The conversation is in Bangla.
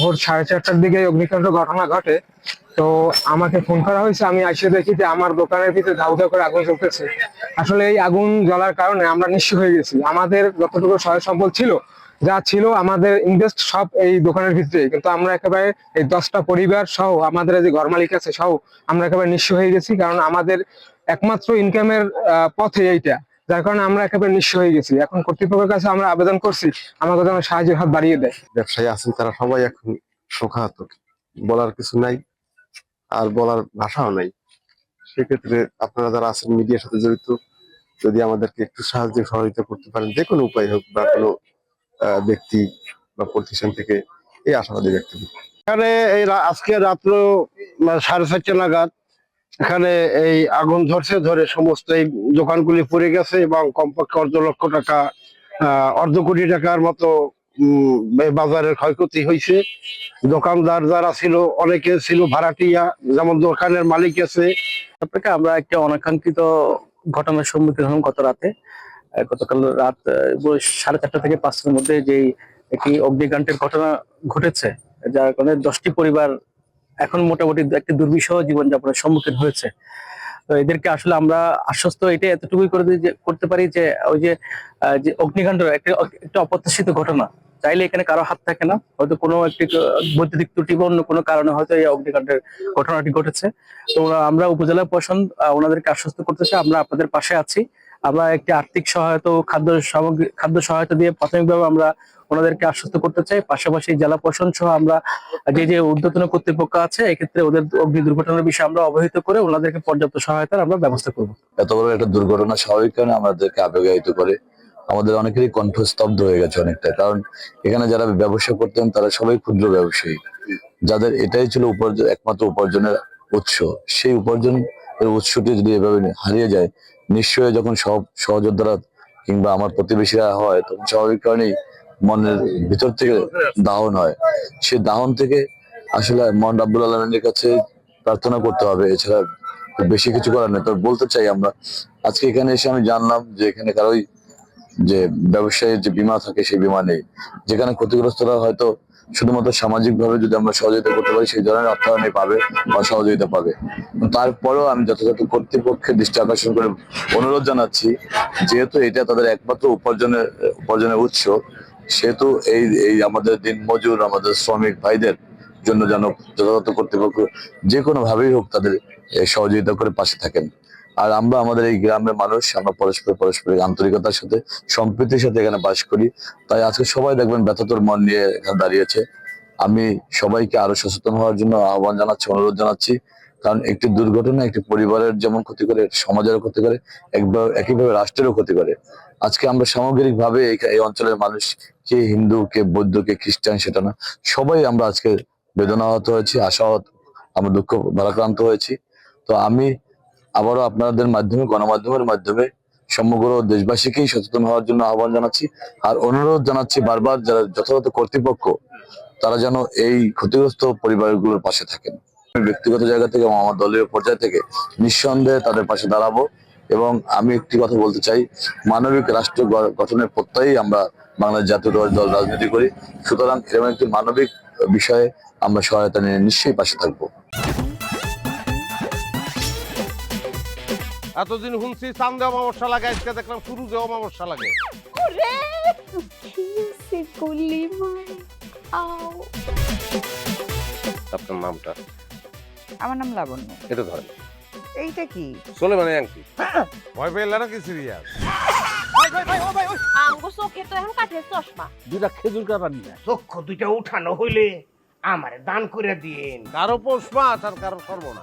ভোর সাড়ে চারটার দিকে অগ্নিকাণ্ড ঘটনা ঘটে। তো আমাকে ফোন করা হয়েছে, আমি এসে দেখি যে আমার দোকানের ভিতরে ধাউ ধাউ করে আগুন জ্বলতেছে। আসলে এই আগুন জ্বলার কারণে আমরা নিঃস্ব হয়ে গেছি। আমাদের যতটুকু সহায় সম্বল ছিল, যা ছিল আমাদের ইনভেস্ট সব এই দোকানের ভিতরে কিন্তু আমরা একেবারে এই দশটা পরিবার সহ, আমাদের যে ঘর মালিক আছে সহ, আমরা একেবারে নিঃস্ব হয়ে গেছি। কারণ আমাদের একমাত্র ইনকামের পথে এইটা। যার কারণে আমরা একেবারে নিঃস্ব হয়ে গেছি। এখন কর্তৃপক্ষের কাছে আমরা আবেদন করছি আমাদের যেন সাহায্যের হাত বাড়িয়ে দেয়। ব্যবসায়ী আছেন তারা সবাই এখন শোকাহত। বলার কিছু নাই আর বলার ভাষাও নাই। সেক্ষেত্রে আপনারা যারা আছেন মিডিয়ার সাথে জড়িত যদি আমাদেরকে একটু সাহায্য সহযোগিতা করতে পারেন যে কোনো উপায় হোক বা কোনো ব্যক্তি বা প্রতিষ্ঠান থেকে এই আশাবাদী ব্যক্তি। এখানে এই আজকে রাত্র মানে সাড়ে চারটে নাগাদ এখানে এই আগুন ধরছে, ধরে সমস্ত এই দোকানগুলি পড়ে গেছে এবং কমপক্ষে অর্ধ লক্ষ টাকা অর্ধ কোটি টাকার মতো বাজারের ক্ষয়ক্ষতি হয়েছে। দোকানদার যারা ছিল, অনেকে ছিল ভাড়াটিয়া, যেমন দোকানের মালিক আছে। আপনাকে আমরা একটা অনাকাঙ্ক্ষিত ঘটনার সম্মুখীন হলাম গত রাতে। গতকাল রাত সাড়ে চারটা থেকে পাঁচটার মধ্যে যেই একটি অগ্নিকাণ্ডের ঘটনা ঘটেছে, যার কারণে দশটি পরিবার এখন মোটামুটি একটি দুর্বিষহ জীবনযাপনের সম্মুখীন হয়েছে। তো এদেরকে আসলে আমরা আশ্বস্ত এটা এতটুকুই করে করতে পারি যে, ওই যে অগ্নিকাণ্ড একটা একটা অপ্রত্যাশিত ঘটনা। চাইলে এখানে কারও হাত থাকে না। হয়তো কোনো একটি বৈদ্যুতিক ত্রুটি বা অন্য কোনো কারণে হয়তো এই অগ্নিকাণ্ডের ঘটনাটি ঘটেছে। তো আমরা উপজেলা প্রশাসন ওনাদেরকে আশ্বস্ত করতেছে আমরা আপনাদের পাশে আছি। আমরা একটি আর্থিক সহায়তা ও খাদ্য সামগ্রী, খাদ্য সহায়তা দিয়ে প্রাথমিকভাবে আমরা ওনাদেরকে আশ্বস্ত করতে চাই। পাশাপাশি জেলা প্রশাসন সহ আমরা যে যে ঊর্ধ্বতন কর্তৃপক্ষ আছে, এক্ষেত্রে ওদের অগ্নি দুর্ঘটনার বিষয়ে আমরা অবহিত করে ওনাদেরকে পর্যাপ্ত সহায়তার আমরা ব্যবস্থা করব। এত বড় একটা দুর্ঘটনা স্বাভাবিক কারণে আমাদেরকে আবেগায়িত করে। আমাদের অনেকেরই কণ্ঠ স্তব্ধ হয়ে গেছে অনেকটা কারণ এখানে যারা ব্যবসা করতেন, তারা সবাই ক্ষুদ্র ব্যবসায়ী। যাদের এটাই ছিল উপার্জন, একমাত্র উপার্জনের উৎস, সেই উপার্জন এর উৎসটি যদি এভাবে হারিয়ে যায় নিশ্চয়ই যখন সব সহযোদ্ধারা কিংবা আমার প্রতিবেশীরা হয়, তখন স্বাভাবিক কারণেই মনের ভিতর থেকে দাহন হয়। সে দাহন থেকে আসলে মন আব্দুল আলমের কাছে প্রার্থনা করতে হবে। এছাড়া বেশি কিছু করার নেই। তবে বলতে চাই আমরা, আজকে এখানে এসে আমি জানলাম যে এখানে কারোই যে ব্যবসায়ীর যে বীমা থাকে, সেই বিমা নেই। যেখানে ক্ষতিগ্রস্তরা হয়তো শুধুমাত্র সামাজিক ভাবে যদি আমরা সহযোগিতা করতে পারি, সেই ধরনের অর্থায়নে পাবে বা সহযোগিতা পাবে। তারপরেও আমি যথাযথ কর্তৃপক্ষের দৃষ্টি আকর্ষণ করে অনুরোধ জানাচ্ছি, যেহেতু এটা তাদের একমাত্র উপার্জনের উপার্জনের উৎস, সেহেতু এই এই আমাদের দিন মজুর, আমাদের শ্রমিক ভাইদের জন্য যেন যথাযথ কর্তৃপক্ষ যে কোনো ভাবেই হোক তাদের সহযোগিতা করে পাশে থাকেন। আর আমরা আমাদের এই গ্রামের মানুষ, আমরা পরস্পর পরস্পরের আন্তরিকতার সাথে, সম্প্রীতির সাথে এখানে বাস করি। তাই আজকে সবাই দেখবেন ব্যথাতর মন নিয়ে এখানে দাঁড়িয়েছে। আমি সবাইকে আরও সচেতন হওয়ার জন্য আহ্বান জানাচ্ছি, অনুরোধ জানাচ্ছি। কারণ একটি দুর্ঘটনা, একটি পরিবারের যেমন ক্ষতি করে, সমাজেরও ক্ষতি করে একইভাবে রাষ্ট্রেরও ক্ষতি করে। আজকে আমরা সামগ্রিক ভাবে এই অঞ্চলের মানুষ, কে হিন্দু, কে বৌদ্ধ, কে খ্রিস্টান, সেটা না, সবাই আমরা আজকে বেদনাহত হয়েছি, আশাহত, আমরা দুঃখ, ভারাক্রান্ত হয়েছি। তো আমি আবারও আপনাদের মাধ্যমে, গণমাধ্যমের মাধ্যমে সমগ্র দেশবাসীকেই সচেতন হওয়ার জন্য আহ্বান জানাচ্ছি। আর অনুরোধ জানাচ্ছি বারবার যারা যথাযথ কর্তৃপক্ষ, তারা যেন এই ক্ষতিগ্রস্ত পরিবারগুলোর পাশে থাকেন। ব্যক্তিগত জায়গা থেকে এবং আমার দলীয় পর্যায় থেকে নিঃসন্দেহে তাদের পাশে দাঁড়াবো এবং আমি একটি কথা বলতে চাই, মানবিক রাষ্ট্র গঠনের প্রত্যয়েই আমরা বাংলাদেশ জাতীয় দল রাজনীতি করি। সুতরাং এরকম একটি মানবিক বিষয়ে আমরা সহায়তা নিয়ে নিশ্চয়ই পাশে থাকব। এতদিন শুনছি চান্দে অমাবস্যা লাগে আজকে দেখলাম শুরুতে অমাবস্যা লাগে। ওরে কিসে গুলি আও। আপনার নামটা? আমার নাম লাবণ্য। এটা ধরেন। এইটা কি? চলে মানে আংটি। ভয় পেলে নাকি সিরিয়াস আমগো চোখে তো এখন কাঠের চশমা। দুটা খেজুর চক্ষু দুইটা উঠানো হইলে আমারে দান করে দিন কারও পোষ মাছ আর কারও সর্বনা